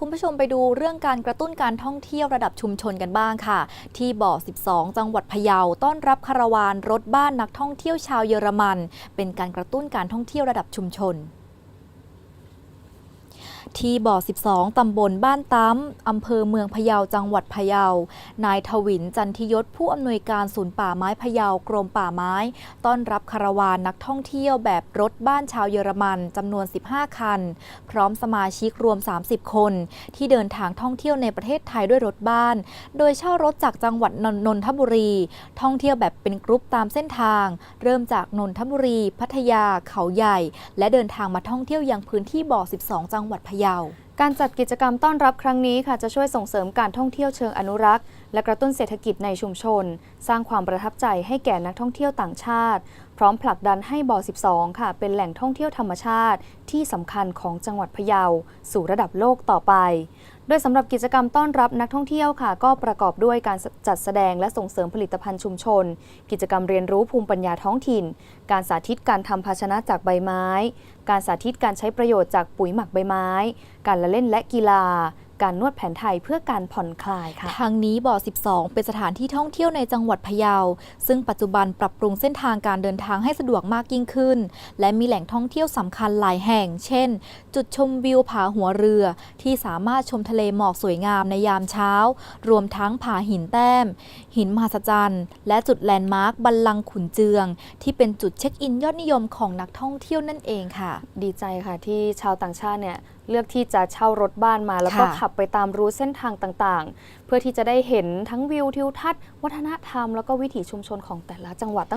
คุณผู้ชมไปดูเรื่องการกระตุ้นการท่องเที่ยวระดับชุมชนกันบ้างค่ะ ที่บ่อ 12 จังหวัดพะเยาต้อนรับคาราวานรถบ้านนักท่องเที่ยวชาวเยอรมัน เป็นการกระตุ้นการท่องเที่ยวระดับชุมชน ที่บ่อ 12 ตำบลบ้านตั้มอำเภอเมืองพะเยาจังหวัดพะเยา นายทวินจันทิยศผู้อำนวยการศูนย์ป่าไม้พะเยากรมป่าไม้ ต้อนรับคาราวานนักท่องเที่ยวแบบรถบ้านชาวเยอรมันจำนวน 15 คัน พร้อมสมาชิกรวม 30 คน ที่เดินทางท่องเที่ยวในประเทศไทยด้วยรถบ้าน โดยเช่ารถจากจังหวัดนนทบุรี ท่องเที่ยวแบบเป็นกรุ๊ปตามเส้นทาง เริ่มจากนนทบุรี พัทยา เขาใหญ่ และเดินทางมาท่องเที่ยวยังพื้นที่บ่อ 12 จังหวัดพะเยาการจัดกิจกรรมต้อนรับครั้งนี้ค่ะจะช่วยส่งเสริมการท่องเที่ยวเชิงอนุรักษ์ และกระตุ้นเศรษฐกิจในชุมชน สร้างความประทับใจให้แก่นักท่องเที่ยวต่างชาติ พร้อมผลักดันให้บ่อ 12 ค่ะ เป็นแหล่งท่องเที่ยวธรรมชาติ ที่สำคัญของจังหวัดพะเยา สู่ระดับโลกต่อไป ดยสำหรับกิจกรรมต้อนรับนักท่องเที่ยวค่ะ ก็ประกอบด้วยการจัดแสดงและส่งเสริมผลิตภัณฑ์ชุมชน กิจกรรมเรียนรู้ภูมิปัญญาท้องถิ่น การสาธิตการทำภาชนะจากใบไม้ การสาธิตการใช้ประโยชน์จากปุ๋ยหมักใบไม้ การละเล่นและกีฬา การนวดแผนไทยเพื่อการผ่อนคลายค่ะ ทางนี้บ่อ 12 เป็นสถานที่ท่องเที่ยวในจังหวัดพะเยา ซึ่งปัจจุบันปรับปรุงเส้นทางการเดินทางให้สะดวกมากยิ่งขึ้น และมีแหล่งท่องเที่ยวสำคัญหลายแห่ง เช่น จุดชมวิวผาหัวเรือ ที่สามารถชมทะเลหมอกสวยงามในยามเช้า รวมทั้งผาหินแต้ม หินมหัศจรรย์ และจุดแลนด์มาร์คบัลลังก์ขุนเจือง ที่เป็นจุดเช็คอินยอดนิยมของนักท่องเที่ยวนั่นเองค่ะ ดีใจค่ะที่ชาวต่างชาติเนี่ย เลือกที่จะเช่ารถบ้านมา แล้วก็ค่ะขับไปตามรูเส้นทางต่างๆ เพื่อที่จะได้เห็นทั้งวิวทิวทัศน์ วัฒนธรรมแล้วก็วิถีชุมชนของแต่ละจังหวัดตั้ง